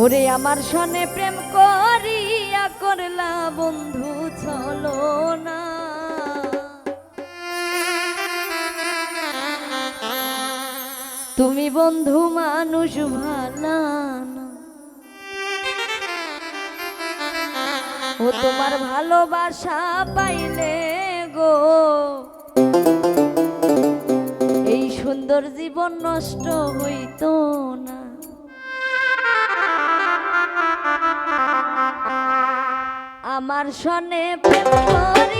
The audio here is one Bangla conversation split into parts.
ওরে আমার সনে প্রেম করিয়া করলা বন্ধু, চলো না। তুমি বন্ধু মানুষ, ভালা ও তোমার ভালোবাসা পাইলে গো। এই সুন্দর জীবন নষ্ট হইতো না। আমার সনে প্রেম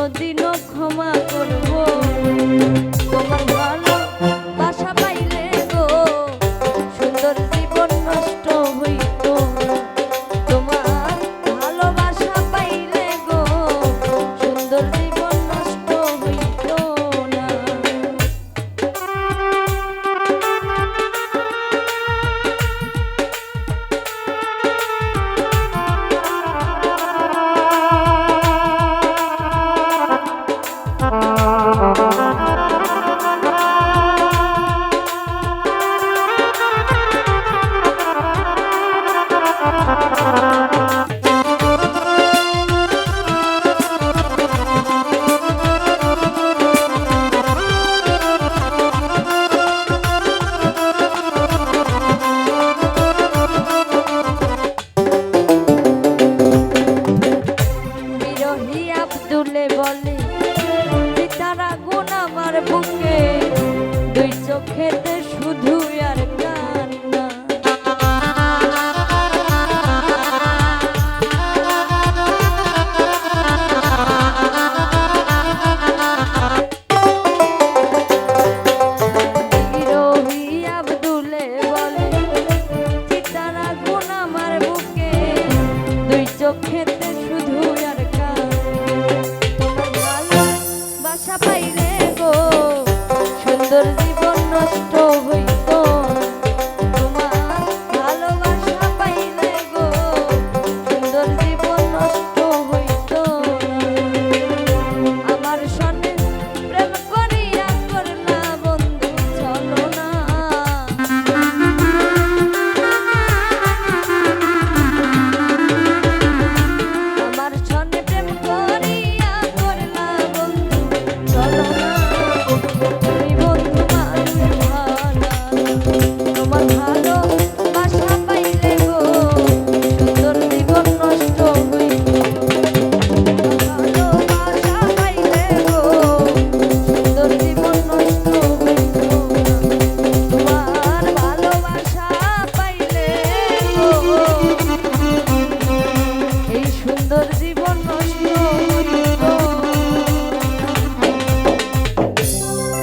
কোনোদিনও ক্ষমা করো আলী আব্দুলে বলে পিতারা গুণ আমার বুকে। দুই চোখেতে শুধু আর